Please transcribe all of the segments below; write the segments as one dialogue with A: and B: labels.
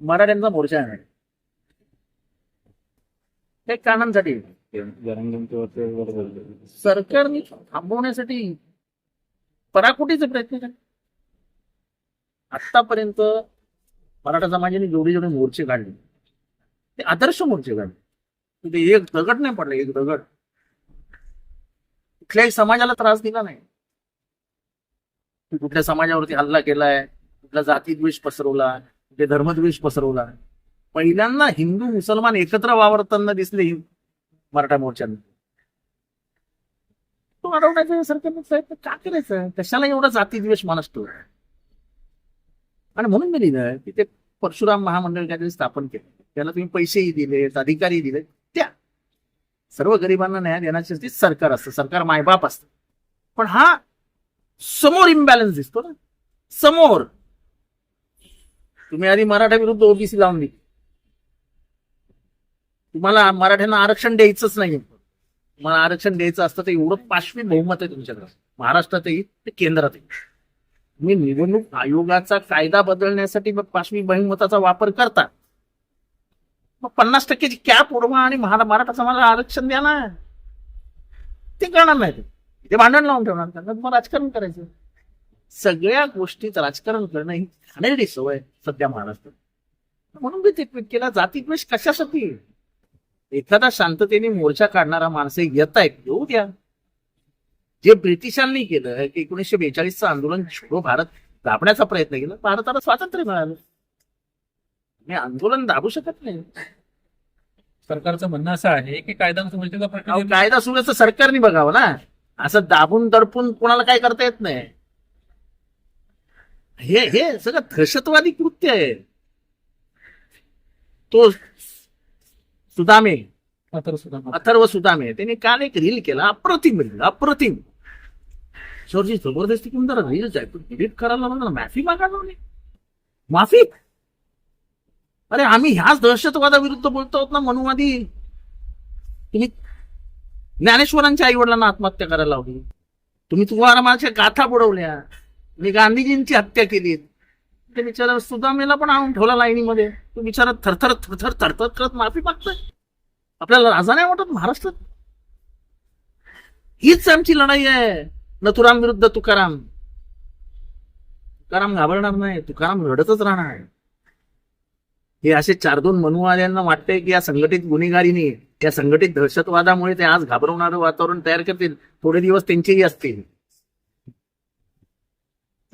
A: मराठ्यांचा मोर्चा आहे.
B: ते कानांसाठी.
A: सरकारने थांबवण्यासाठी पराकोटीचे प्रयत्न केले. आतापर्यंत मराठा समाजाने जेवढे जेवढे मोर्चे काढले ते आदर्श मोर्चे काढले. ते एक दगड नाही पडले एक दगड. कुठल्याही समाजाला त्रास दिला नाही. कुठल्या समाजावरती हल्ला केलाय कुठला जातीद्वेष पसरवला कुठे धर्मद्वेष पसरवला पहिल्यांदा हिंदू मुसलमान एकत्र वावरताना दिसले मराठा मोर्चाने. तो अडवण्याचा सरकारने प्रयत्न का करायचं? कशाला एवढा जातीद्वेष मानसतो? आणि म्हणून मी लिहिलं की ते परशुराम महामंडळ काहीतरी स्थापन केलं त्याला तुम्ही पैसेही दिलेत अधिकारी दिले त्या सर्व गरिबांना न्याय देण्याचे सरकार असतं सरकार मायबाप असतं. पण हा समोर इम्बॅलन्स दिसतो ना. समोर तुम्ही आधी मराठा विरुद्ध ओबीसी लावून दिली तुम्हाला मराठ्यांना आरक्षण द्यायचंच नाही तुम्हाला आरक्षण द्यायचं असतं तर एवढं पाचवी बहुमत आहे तुमच्याकडे. महाराष्ट्रातही ते केंद्रातही. तुम्ही निवडणूक आयोगाचा कायदा बदलण्यासाठी मग पाचवी बहुमताचा वापर करता. मग पन्नास टक्क्याची कॅप उडवा आणि मराठा समाजाला आरक्षण द्या ना. ते करणार नाही ते. ते भांडण लावून ठेवणार. त्यांना मग राजकारण करायचं सगळ्या गोष्टीत राजकारण करणं ही घाणेरडी सवय सध्या महाराष्ट्रात. म्हणून मी ते ट्विट केला जातीद्वेष कशासाठी? एखादा शांततेने मोर्चा काढणारा माणसं येत आहेत येऊ द्या. जे ब्रिटिशांनी केलं की एकोणीसशे बेचाळीसचं आंदोलन छोडो भारत दाबण्याचा प्रयत्न केला भारताला स्वातंत्र्य मिळालं. मी आंदोलन दाबू शकत नाही.
B: सरकारचं म्हणणं असं आहे की कायदा सुव्यवस्थेचा
A: कायदा सुव्यवस्था सरकारने बघावं ना. असं दाबून दडपून कोणाला काय करता येत नाही. हे हे सगळं दहशतवादी कृत्य आहे. तो सुदामे
B: मात्र सुद्धा
A: अथर्व सुदामे त्यांनी काल एक रील केला अप्रतिम रील अप्रतिम. सरजी जबरदस्ती घेऊन जरा रील्स आहे डिलीट करायला लागला माफी मागायला नाही माफी? अरे आम्ही ह्याच दहशतवादाविरुद्ध बोलतो आहोत ना मनुवादी. तुम्ही ज्ञानेश्वरांच्या आई वडिलांना आत्महत्या करायला लावली. तुम्ही तुकारामाच्या गाथा बुडवल्या. मी गांधीजींची हत्या केली. ते बिचारा सुदामेला पण आणून ठेवला लाईनीमध्ये. तो बिचारा थरथर थरथर थरथर करत माफी मागतोय. आपल्याला राजा नाही वाटत महाराष्ट्रात? हीच आमची लढाई आहे. नथुराम विरुद्ध तुकाराम. तुकाराम घाबरणार नाही. तुकाराम रडतच राहणार. हे असे चार दोन मनुवाद्यांना वाटतंय की या संघटित गुन्हेगारीने या संघटित दहशतवादामुळे ते आज घाबरवणारं वातावरण तयार करतील. थोडे दिवस त्यांचेही असतील.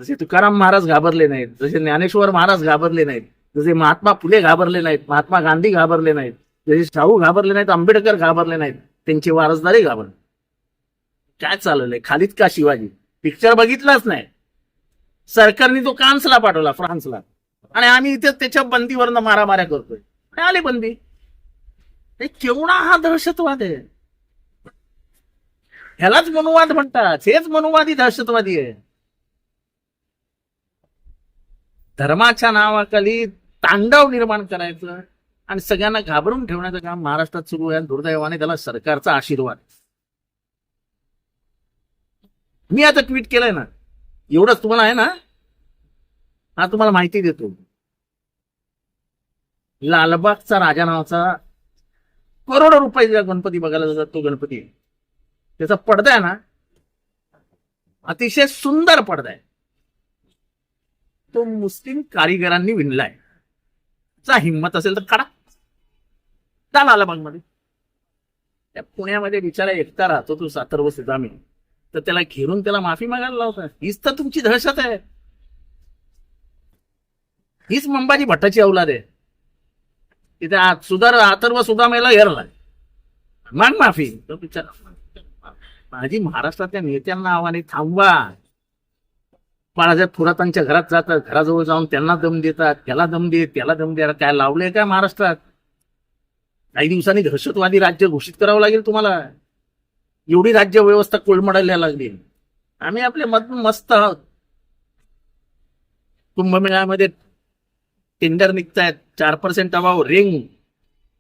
A: जसे तुकाराम महाराज घाबरले नाहीत जसे ज्ञानेश्वर महाराज घाबरले नाहीत जसे महात्मा फुले घाबरले नाहीत महात्मा गांधी घाबरले नाहीत जसे शाहू घाबरले नाहीत आंबेडकर घाबरले नाहीत त्यांचे वारसदारही घाबरले. काय चाललंय? खालीत का शिवाजी? पिक्चर बघितलाच नाही. सरकारने तो कान्सला पाठवला फ्रान्सला. आणि आम्ही इथे त्याच्या बंदीवरनं मारामाऱ्या करतोय. आणि आले बंदी? केवढा हा दहशतवाद आहे. ह्यालाच मनुवाद म्हणतात हेच मनुवादी दहशतवादी आहे. धर्माच्या नावाखाली तांडव निर्माण करायचं आणि सगळ्यांना घाबरून ठेवण्याचं काम महाराष्ट्रात सुरू आहे दुर्दैवाने त्याला सरकारचा आशीर्वाद मी आता ट्विट केलंय ना. एवढंच तुम्हाला आहे ना? हा तुम्हाला माहिती देतो. लालबागचा राजा नावाचा करोडो रुपये गणपती बघायला जातात तो गणपती त्याचा पडदा आहे ना. अतिशय सुंदर पडदा आहे. तो मुस्लिम कारिगरांनी विणलाय. चा हिंमत असेल तर काढा. त्या लालबागमध्ये त्या पुण्यामध्ये बिचारा एकटा राहतो तो सातर्व सुदामी. तर त्याला घेरून त्याला माफी मागायला लावता हीच तर तुमची दहशत आहे. हीच मंबाजी भट्टाची औलाद आहे. तिथे आ- सुधार अथर्व सुदामेला हेरला माग माफी. तो बिचारा माझी महाराष्ट्रातल्या नेत्यांना आव्हाने थांबवा. बाळासाहेब थोरातांच्या घरात जातात घराजवळ जाऊन त्यांना दम देतात त्याला दम दे त्याला दम द्या काय लावलंय काय महाराष्ट्रात? काही दिवसांनी दहशतवादी राज्य घोषित करावं लागेल तुम्हाला. एवढी राज्य व्यवस्था कोलमडायला लागली. आम्ही आपले मत मस्त आहोत. कुंभमेळ्यामध्ये टेंडर निघतायत. चार पर्सेंट अभाव. रिंग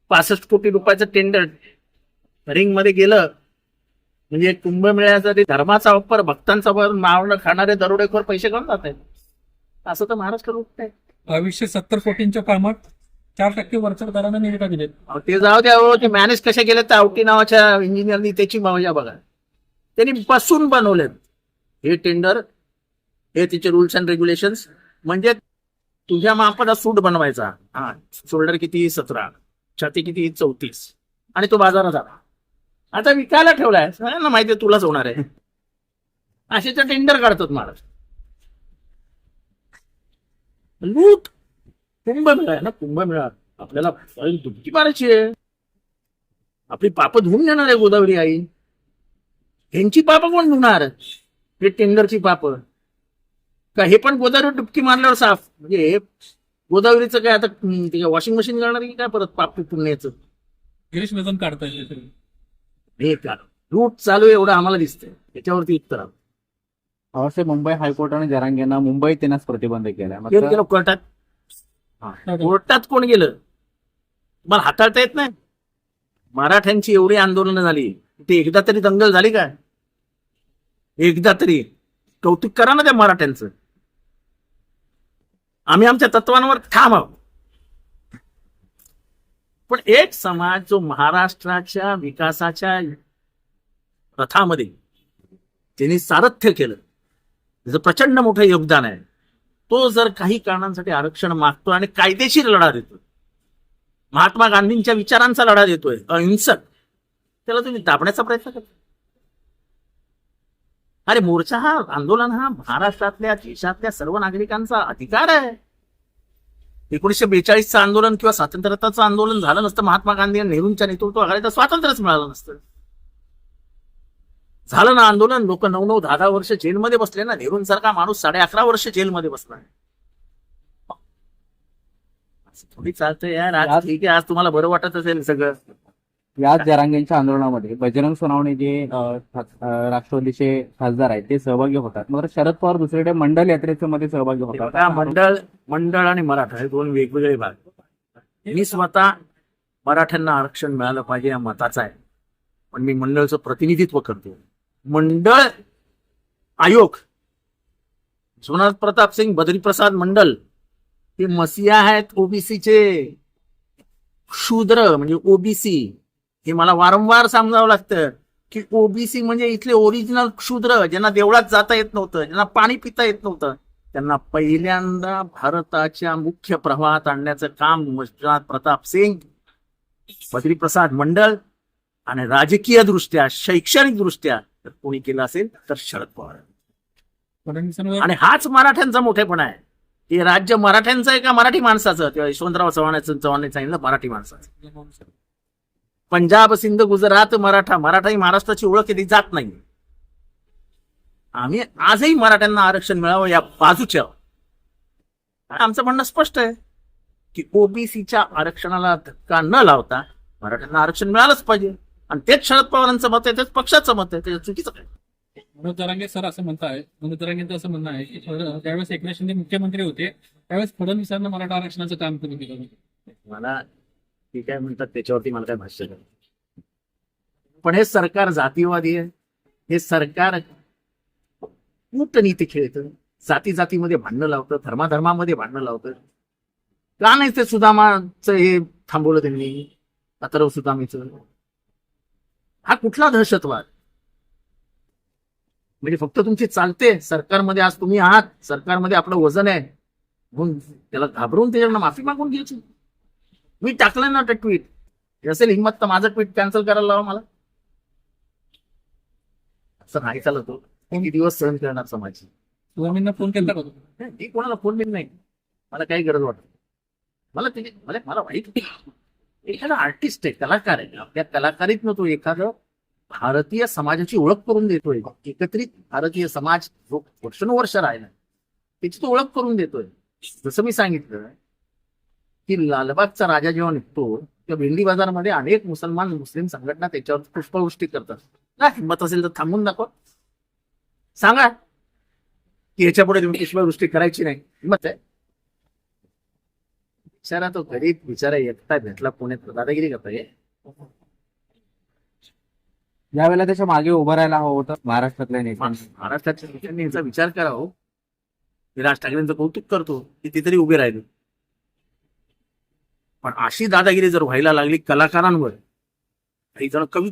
A: पासष्ट कोटी रुपयाचं टेंडर रिंगमध्ये गेलं. म्हणजे कुंभमेळ्यासाठी धर्माचा वापर भक्तांचा वापर मावणं खाणारे दरोडेखोर पैसे घेऊन जात आहेत. असं तर महाराष्ट्र लुटत आहे.
B: बावीसशे सत्तर कोटींच्या कामात चार टक्के वरचढ दराने निविदा
A: अहो, ते जाऊ द्या ते मॅनेज कशा केलं तर आवटी नावाच्या इंजिनियरनी त्याची मजा बघा. त्यांनी बसून बनवलेत. हे टेंडर हे तिचे रुल्स अँड रेग्युलेशन्स म्हणजे तुझ्या मापाचा सूट बनवायचा. हा शोल्डर किती? सतरा. छाती किती? चौतीस. आणि तो बाजारात आला. आता विकायला ठेवलाय. सगळ्यांना माहिती आहे तुलाच होणार आहे. असे तर टेंडर काढतात महाराज. लूट. कुंभमेळा आहे ना कुंभमेळा आपल्याला अरे दुबकी मारायची आहे. आपली पाप धुवून देणार आहे गोदावरी आई. ह्यांची पाप कोण धुणार? हे टेंडरची पाप. का हे पण गोदावरी डुबकी मारल्यावर साफ? म्हणजे हे गोदावरीचं काय आता वॉशिंग मशीन करणार की काय परत पाप पुण्याचं
B: गिरीश वजन काढता येते
A: हे का रूट चालू आहे एवढं आम्हाला दिसतंय. त्याच्यावरती उत्तर आलं.
C: अवश्य मुंबई हायकोर्टाने जरांगेंना मुंबईत येण्यास प्रतिबंध
A: गेलं गेलं कोर्टात. कोर्टात कोण गेलं? मला हाताळता येत नाही? मराठ्यांची एवढी आंदोलनं झाली. ते एकदा तरी दंगल झाली का एकदा तरी. कौतुक करा ना त्या मराठ्यांचं. आम्ही आमच्या तत्वांवर ठाम आहोत. पण एक समाज जो महाराष्ट्राच्या विकासाच्या रथामध्ये त्यांनी सारथ्य केलं त्याचं प्रचंड मोठं योगदान आहे तो जर काही कारणांसाठी आरक्षण मागतो आणि कायदेशीर लढा देतो महात्मा गांधींच्या विचारांचा लढा देतोय अहिंसक त्याला तुम्ही दाबण्याचा प्रयत्न करता. अरे मोर्चा हा आंदोलन हा महाराष्ट्रातल्या देशातल्या सर्व नागरिकांचा अधिकार आहे. एकोणीसशे बेचाळीसचं आंदोलन किंवा स्वातंत्र्याचं आंदोलन झालं नसतं महात्मा गांधी आणि नेहरूंच्या नेतृत्वाखाली तर स्वातंत्र्यच मिळालं नसतं. झालं ना आंदोलन लोक नऊ नऊ दहा दहा वर्ष जेलमध्ये बसले ना नेहरूंसारखा माणूस साडे अकरा वर्ष जेलमध्ये बसला असं थोडी चालतंय यार आज ठीक आहे आज तुम्हाला बरं वाटत असेल सगळं.
C: याच जरांगेंच्या आंदोलनामध्ये बजरंग सोनावणे जे राष्ट्रवादीचे खासदार आहेत ते सहभागी होतात. मात्र शरद पवार दुसरीकडे मंडल यात्रेच्या मध्ये सहभागी होतात.
A: मंडळ मंडळ आणि मराठा हे दोन वेगवेगळे भाग. मी स्वतः मराठ्यांना आरक्षण मिळालं पाहिजे या मताचा आहे. पण मी मंडळचं प्रतिनिधित्व करतो. मंडळ आयोग सोनाथ प्रताप सिंग बद्रीप्रसाद मंडल हे मसिया आहेत ओबीसीचे. शूद्र म्हणजे ओबीसी. हे मला वारंवार समजावं लागतं की ओबीसी म्हणजे इथले ओरिजिनल क्षुद्र ज्यांना देवळात जाता येत नव्हतं ज्यांना पाणी पिता येत नव्हतं त्यांना पहिल्यांदा भारताच्या मुख्य प्रवाहात आणण्याचं काम मंजुनाथ प्रताप सिंग बद्रीप्रसाद मंडळ आणि राजकीय दृष्ट्या शैक्षणिक दृष्ट्या जर कोणी केलं असेल तर शरद पवार. आणि हाच मराठ्यांचा मोठेपणा आहे. हे राज्य मराठ्यांचं आहे का मराठी माणसाचं? तेव्हा यशवंतराव चव्हाण चव्हाण सांगितलं मराठी माणसाचं. पंजाब सिंध गुजरात मराठा मराठा ही महाराष्ट्राची ओळख केली जात नाही. आम्ही आजही मराठ्यांना आरक्षण मिळावं या बाजूच्या आमचं म्हणणं स्पष्ट आहे की ओबीसीच्या आरक्षणाला धक्का न लावता मराठ्यांना आरक्षण मिळालंच पाहिजे. आणि तेच शरद पवारांचं मत आहे तेच पक्षाचं मत आहे त्याच्या चुकीचं काय
B: मनोज जरांगे सर असं म्हणताय मनोज जरांगेंचं असं म्हणणं आहे की ज्यावेळेस एकनाथ शिंदे मुख्यमंत्री होते त्यावेळेस फडणवीसांना मराठा आरक्षणाचं काम करून दिलं.
A: मला ती काय म्हणतात त्याच्यावरती मला काय भाष्य करायचं पण हे सरकार जातीवादी आहे. हे सरकार कूटनीती खेळतं. जाती जातीमध्ये भांडणं लावतं. धर्माधर्मामध्ये भांडणं लावतं. का नाही ते सुदामाचं हे थांबवलं त्यांनी? अथर्व सुदामीचं. हा कुठला दहशतवाद? म्हणजे फक्त तुमची चालते. सरकारमध्ये आज तुम्ही आहात. सरकारमध्ये आपलं वजन आहे. म्हणून त्याला घाबरून त्याच्याकडनं माफी मागून घ्यायची. मी टाकलं ना ते ट्विट असेल हिंमत तर माझं ट्विट कॅन्सल करायला लावा मला. असं नाही चालत हो. किती दिवस सहन करणार समाज
B: स्वामींना फोन केला?
A: मी कोणाला फोन बिन नाही. मला काही गरज वाटत मला ते मला मला वाईट एखादा आर्टिस्ट आहे कलाकार आहे. आपल्या कलाकारीतनं तो एखादं भारतीय समाजाची ओळख करून देतोय. एकत्रित भारतीय समाज जो वर्षानुवर्ष राहिला त्याची तो ओळख करून देतोय. जसं मी सांगितलं की लालबागचा राजा जेव्हा निघतो तेव्हा भेंडी बाजारमध्ये अनेक मुसलमान मुस्लिम संघटना त्याच्यावर पुष्पवृष्टी करतात. काय हिंमत असेल तर थांबून दाखवा. सांगा. की याच्यापुढे तुम्ही पुष्पवृष्टी करायची नाही. हिंमत आहे. बिचारा तो गरीब बिचारा एकटा भेटला पुण्यात दादागिरी करताय
C: ज्यावेळेला त्याच्यामागे उभं राहायला हवं होतं महाराष्ट्रातल्या नेत्यांनी.
A: महाराष्ट्राच्या नेत्यांनी याचा विचार करा हो. मी राज ठाकरेंचं कौतुक करतो की ते तरी उभे राहिले. पण अशी दादागिरी जर व्हायला लागली कलाकारांवर काही जण कविता